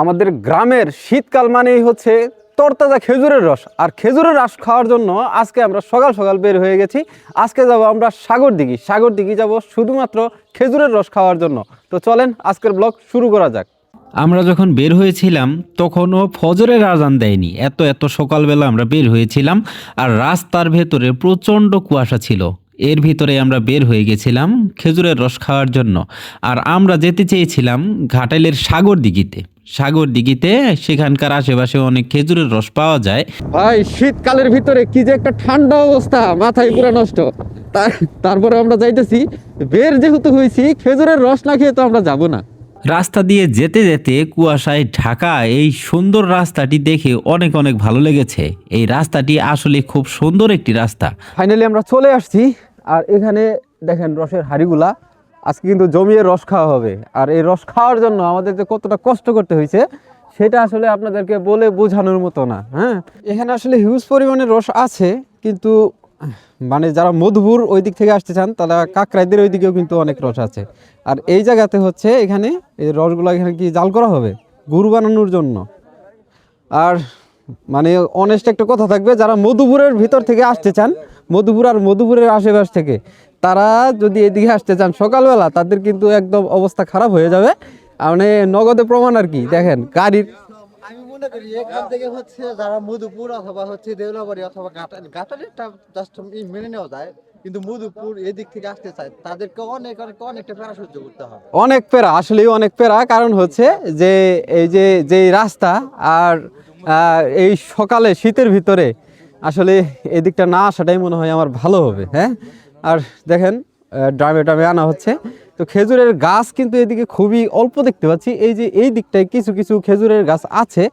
আমাদের গ্রামের শীতকাল মানেই হচ্ছে তরতাজা খেজুরের রস। আর খেজুরের রস খাওয়ার জন্য আজকে আমরা সকাল সকাল বের হয়ে গেছি। আজকে যাব আমরা সাগর দিঘি সাগর দিঘি যাব শুধুমাত্র খেজুরের রস খাওয়ার জন্য। তো চলেন আজকের ব্লগ শুরু করা যাক। আমরা যখন বের হয়েছিলাম, তখনও ফজরের আজান দেয়নি। এত এত সকালবেলা আমরা বের হয়েছিলাম আর রাস্তার ভেতরে প্রচণ্ড কুয়াশা ছিল। এর ভিতরে আমরা বের হয়ে গেছিলাম খেজুরের রস খাওয়ার জন্য। আর আমরা যেতে চেয়েছিলাম ঘাটাইলের সাগর দিঘিতে সাগর দিঘিতে সেখানকার আশেপাশে অনেক খেজুরের রস পাওয়া যায়। ভাই শীতকালের ভিতরে কি যে একটা ঠান্ডা অবস্থা মাথায় পুরো নষ্ট। তারপরে আমরা যাইতেছি বের যেহেতু হয়েছি খেজুরের রস না খেয়ে তো আমরা যাব না। রাস্তা দিয়ে যেতে যেতে কুয়াশায় ঢাকা এই সুন্দর রাস্তাটি দেখে অনেক অনেক ভালো লেগেছে। এই রাস্তাটি আসলে খুব সুন্দর একটি রাস্তা। ফাইনালি আমরা চলে আসছি আর এখানে দেখেন রসের হাড়িগুলা। আজকে কিন্তু জমিয়ে রস খাওয়া হবে। আর এই রস খাওয়ার জন্য আমাদের যে কতটা কষ্ট করতে হয়েছে, সেটা আসলে আপনাদেরকে বলে বোঝানোর মতো না হ্যাঁ? এখানে আসলে হিউজ পরিমাণে রস আছে, কিন্তু মানে যারা মধুপুর ওই দিক থেকে আসতে চান, তারা কাকরাইদের ওই দিকেও কিন্তু অনেক রস আছে। আর এই জায়গাতে হচ্ছে এখানে, এই রসগুলো এখানে কি জাল করা হবে? গুড় বানানোর জন্য। আর মানে অনেস্ট একটা কথা থাকবে, যারা মধুপুরের ভিতর থেকে আসতে চান, মধুপুর আর মধুপুরের আশেপাশ থেকে তারা যদি এদিকে আসতে চান সকালবেলা তাদের কিন্তু একদম অবস্থা খারাপ হয়ে যাবে। মানে নগদে প্রমাণ আর কি দেখেন গাড়ির আমি মনে করি এখান থেকে হচ্ছে যারা মধুপুর অথবা হচ্ছে দেউলাবাড়ি অথবা গাটালি গাটালিটা জাস্ট মেনে নেওয়া যায় কিন্তু মধুপুর এদিক থেকে আসতে চায় তাদেরকে অনেক অনেক অনেকটা প্যারা সহ্য করতে হবে। অনেক পেরা আসলেই অনেক পেরা কারণ হচ্ছে যে এই যে যে রাস্তা আর এই সকালে শীতের ভিতরে আসলে এদিকটা না আসাটাই মনে হয় আমার ভালো হবে হ্যাঁ? আর দেখেন ড্রামে ড্রামে আনা হচ্ছে। তো খেজুরের গাছ কিন্তু এদিকে খুবই অল্প দেখতে পাচ্ছি। এই যে এই দিকটায় কিছু কিছু খেজুরের গাছ আছে,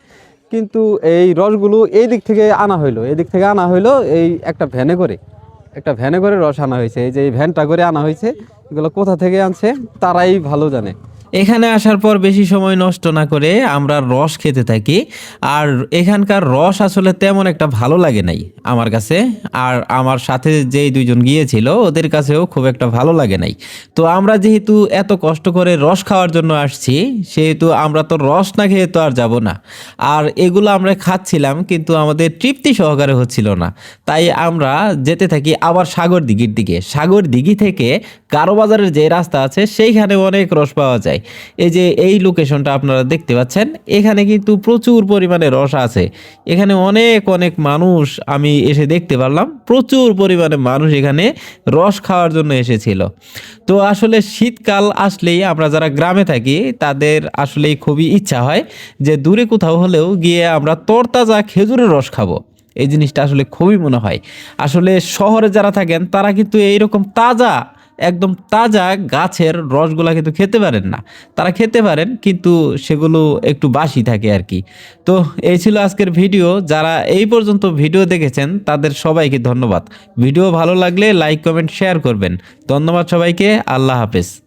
কিন্তু এই রসগুলো এই দিক থেকে আনা হইল। এই দিক থেকে আনা হইল এই একটা ভ্যানে করে। একটা ভ্যানে করে রস আনা হয়েছে। এই যে এই ভ্যানটা করে আনা হয়েছে, এগুলো কোথা থেকে আনছে তারাই ভালো জানে। এখানে আসার পর বেশি সময় নষ্ট না করে আমরা রস খেতে থাকি। আর এখানকার রস আসলে তেমন একটা ভালো লাগে নাই আমার কাছে। আর আমার সাথে যেই দুইজন গিয়েছিল, ওদের কাছেও খুব একটা ভালো লাগে নাই। তো আমরা যেহেতু এত কষ্ট করে রস খাওয়ার জন্য আসছি, সেহেতু আমরা তো রস না খেয়ে তো আর যাব না। আর এগুলো আমরা খাচ্ছিলাম, কিন্তু আমাদের তৃপ্তি সহকারে হচ্ছিল না। তাই আমরা যেতে থাকি আবার সাগর দিঘির দিকে। সাগর দিঘি থেকে কারোবাজারের যে রাস্তা আছে, সেইখানে অনেক রস পাওয়া যায়। এই যে এই লোকেশনটা আপনারা দেখতে পাচ্ছেন, এখানে কিন্তু প্রচুর পরিমাণে রস আছে। এখানে অনেক অনেক মানুষ আমি এসে দেখতে পারলাম, প্রচুর পরিমাণে মানুষ এখানে রস খাওয়ার জন্য এসেছিল। তো আসলে শীতকাল আসলেই আমরা যারা গ্রামে থাকি, তাদের আসলেই খুবই ইচ্ছা হয় যে দূরে কোথাও হলেও গিয়ে আমরা তরতাজা খেজুরের রস খাব। এই জিনিসটা আসলে খুবই মনে হয়। আসলে শহরে যারা থাকেন, তারা কিন্তু এইরকম তাজা একদম তাজা গাছের রসগুলা কিন্তু খেতে পারেন না। তারা খেতে পারেন, কিন্তু সেগুলো একটু বাসি থাকে আর কি। তো এই ছিল আজকের ভিডিও। যারা এই পর্যন্ত ভিডিও দেখেছেন, তাদের সবাইকে ধন্যবাদ। ভিডিও ভালো লাগলে লাইক, কমেন্ট, শেয়ার করবেন। ধন্যবাদ সবাইকে। আল্লাহ হাফেজ।